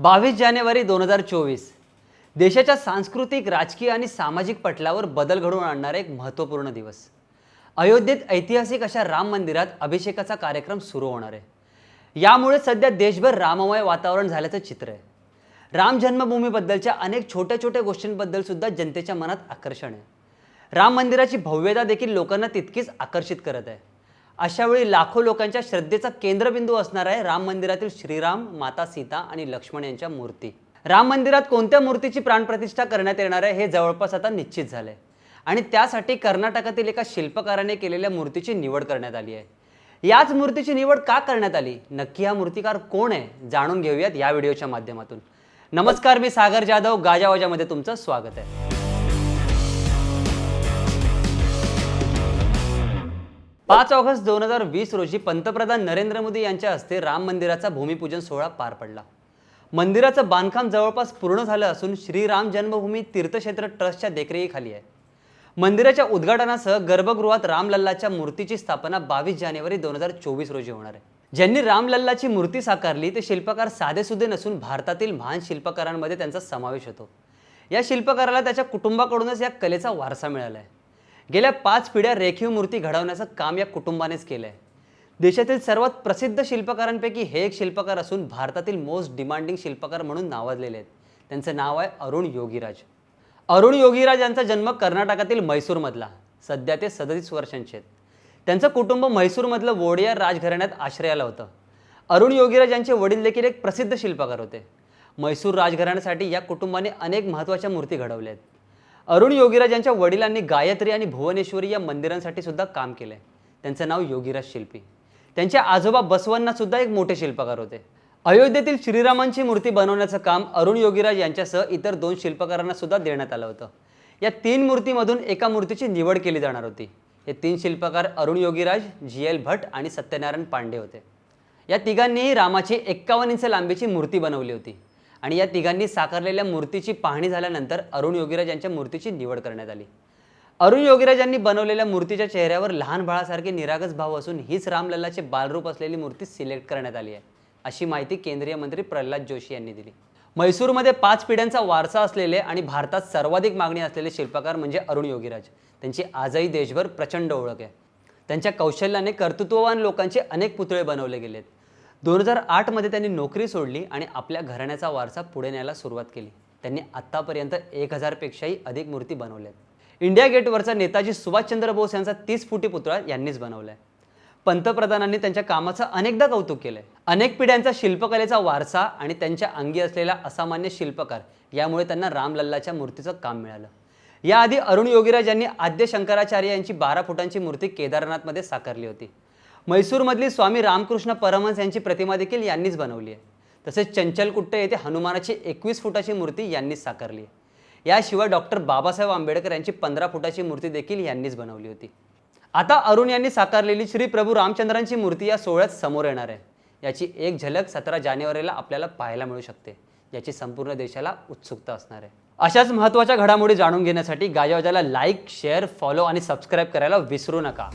बावीस जानेवारी दोन हजार चोवीस. देशाच्या सांस्कृतिक राजकीय आणि सामाजिक पटलावर बदल घडवून आणणारा एक महत्त्वपूर्ण दिवस. अयोध्येत ऐतिहासिक अशा राम मंदिरात अभिषेकाचा कार्यक्रम सुरू होणार आहे. यामुळे सध्या देशभर राममय वातावरण झाल्याचं चित्र आहे. राम जन्मभूमीबद्दलच्या अनेक छोट्या छोट्या गोष्टींबद्दल सुद्धा जनतेच्या मनात आकर्षण आहे. राम मंदिराची भव्यता देखील लोकांना तितकीच आकर्षित करत आहे. अशा वेळी लाखो लोकांच्या श्रद्धेचा केंद्रबिंदू असणार आहे राम मंदिरातील श्रीराम माता सीता आणि लक्ष्मण यांच्या मूर्ती. राम मंदिरात कोणत्या मूर्तीची प्राणप्रतिष्ठा करण्यात येणार आहे हे जवळपास आता निश्चित झालंय. आणि त्यासाठी कर्नाटकातील एका शिल्पकाराने केलेल्या मूर्तीची निवड करण्यात आली आहे. याच मूर्तीची निवड का करण्यात आली? नक्की हा मूर्तिकार कोण आहे? जाणून घेऊयात या व्हिडिओच्या माध्यमातून. नमस्कार मी सागर जाधव. गाजावाजामध्ये तुमचं स्वागत आहे. पाच ऑगस्ट दोन हजार वीस रोजी पंतप्रधान नरेंद्र मोदी यांच्या हस्ते राम मंदिराचा भूमिपूजन सोहळा पार पडला. मंदिराचं बांधकाम जवळपास पूर्ण झालं असून श्रीराम जन्मभूमी तीर्थक्षेत्र ट्रस्टच्या देखरेखीखाली आहे. मंदिराच्या उद्घाटनासह गर्भगृहात रामलल्लाच्या मूर्तीची स्थापना बावीस जानेवारी दोन हजार चोवीस रोजी होणार आहे. ज्यांनी रामलल्लाची मूर्ती साकारली ते शिल्पकार साधेसुधे नसून भारतातील महान शिल्पकारांमध्ये त्यांचा समावेश होतो. या शिल्पकाराला त्याच्या कुटुंबाकडूनच या कलेचा वारसा मिळाला आहे. गेल्या पाच पिढ्या रेखीव मूर्ती घडवण्याचं काम या कुटुंबानेच केलं आहे देशातील सर्वात प्रसिद्ध शिल्पकारांपैकी हे एक शिल्पकार असून भारतातील मोस्ट डिमांडिंग शिल्पकार म्हणून नावाजलेले आहेत. त्यांचं नाव आहे अरुण योगीराज. अरुण योगीराज यांचा जन्म कर्नाटकातील म्हैसूरमधला. सध्या ते सदतीस वर्षांचे आहेत. त्यांचं कुटुंब म्हैसूरमधलं वोडिया राजघराण्यात आश्रयाला होतं. अरुण योगीराज यांचे वडील देखील एक प्रसिद्ध शिल्पकार होते. म्हैसूर राजघराण्यासाठी या कुटुंबाने अनेक महत्त्वाच्या मूर्ती घडवल्या आहेत. अरुण योगीराज यांच्या वडिलांनी गायत्री आणि भुवनेश्वरी या मंदिरांसाठी सुद्धा काम केलंय. त्यांचं नाव योगीराज शिल्पी. त्यांचे आजोबा बसवण्णा सुद्धा एक मोठे शिल्पकार होते. अयोध्येतील श्रीरामांची मूर्ती बनवण्याचं काम अरुण योगीराज यांच्यासह इतर दोन शिल्पकारांना सुद्धा देण्यात आलं होतं. या तीन मूर्तीमधून एका मूर्तीची निवड केली जाणार होती. हे तीन शिल्पकार अरुण योगीराज जी एल भट आणि सत्यनारायण पांडे होते. या तिघांनीही रामाची एक्कावन्न इंच लांबीची मूर्ती बनवली होती. आणि या तिघांनी साकारलेल्या मूर्तीची पाहणी झाल्यानंतर अरुण योगीराज यांच्या मूर्तीची निवड करण्यात आली. अरुण योगीराज यांनी बनवलेल्या मूर्तीच्या चेहऱ्यावर लहान बाळासारखे निरागस भाव असून हीच रामलल्लाचे बालरूप असलेली मूर्ती सिलेक्ट करण्यात आली आहे अशी माहिती केंद्रीय मंत्री प्रल्हाद जोशी यांनी दिली. म्हैसूरमध्ये पाच पिढ्यांचा वारसा असलेले आणि भारतात सर्वाधिक मागणी असलेले शिल्पकार म्हणजे अरुण योगीराज. त्यांची आजही देशभर प्रचंड ओळख आहे. त्यांच्या कौशल्याने कर्तृत्ववान लोकांचे अनेक पुतळे बनवले गेलेत. दोन हजार आठमध्ये त्यांनी नोकरी सोडली आणि आपल्या घराण्याचा वारसा पुढे न्यायला सुरुवात केली. त्यांनी आत्तापर्यंत एक हजारपेक्षाही अधिक मूर्ती बनवल्यात. इंडिया गेटवरचा नेताजी सुभाषचंद्र बोस यांचा तीस फुटी पुतळा यांनीच बनवलाय. पंतप्रधानांनी त्यांच्या कामाचं अनेकदा कौतुक केलंय. अनेक पिढ्यांचा शिल्पकलेचा वारसा आणि त्यांच्या अंगी असलेला असामान्य शिल्पकार यामुळे त्यांना रामलल्लाच्या मूर्तीचं काम मिळालं. याआधी अरुण योगीराज यांनी आद्य शंकराचार्य यांची बारा फुटांची मूर्ती केदारनाथमध्ये साकारली होती. म्हैसूरमधली स्वामी रामकृष्ण परमहंस यांची प्रतिमा देखील यांनीच बनवली आहे. तसेच चंचलकुट्ट येथे हनुमानाची एकवीस फुटाची मूर्ती यांनीच साकारली आहे. याशिवाय डॉक्टर बाबासाहेब आंबेडकर यांची पंधरा फुटाची मूर्ती देखील यांनीच बनवली होती. आता अरुण यांनी साकारलेली श्री प्रभू रामचंद्रांची मूर्ती या सोहळ्यात समोर येणार आहे. याची एक झलक सतरा जानेवारीला आपल्याला पाहायला मिळू शकते. याची संपूर्ण देशाला उत्सुकता असणार आहे. अशाच महत्त्वाच्या घडामोडी जाणून घेण्यासाठी गाजावाजाला लाईक शेअर फॉलो आणि सबस्क्राईब करायला विसरू नका.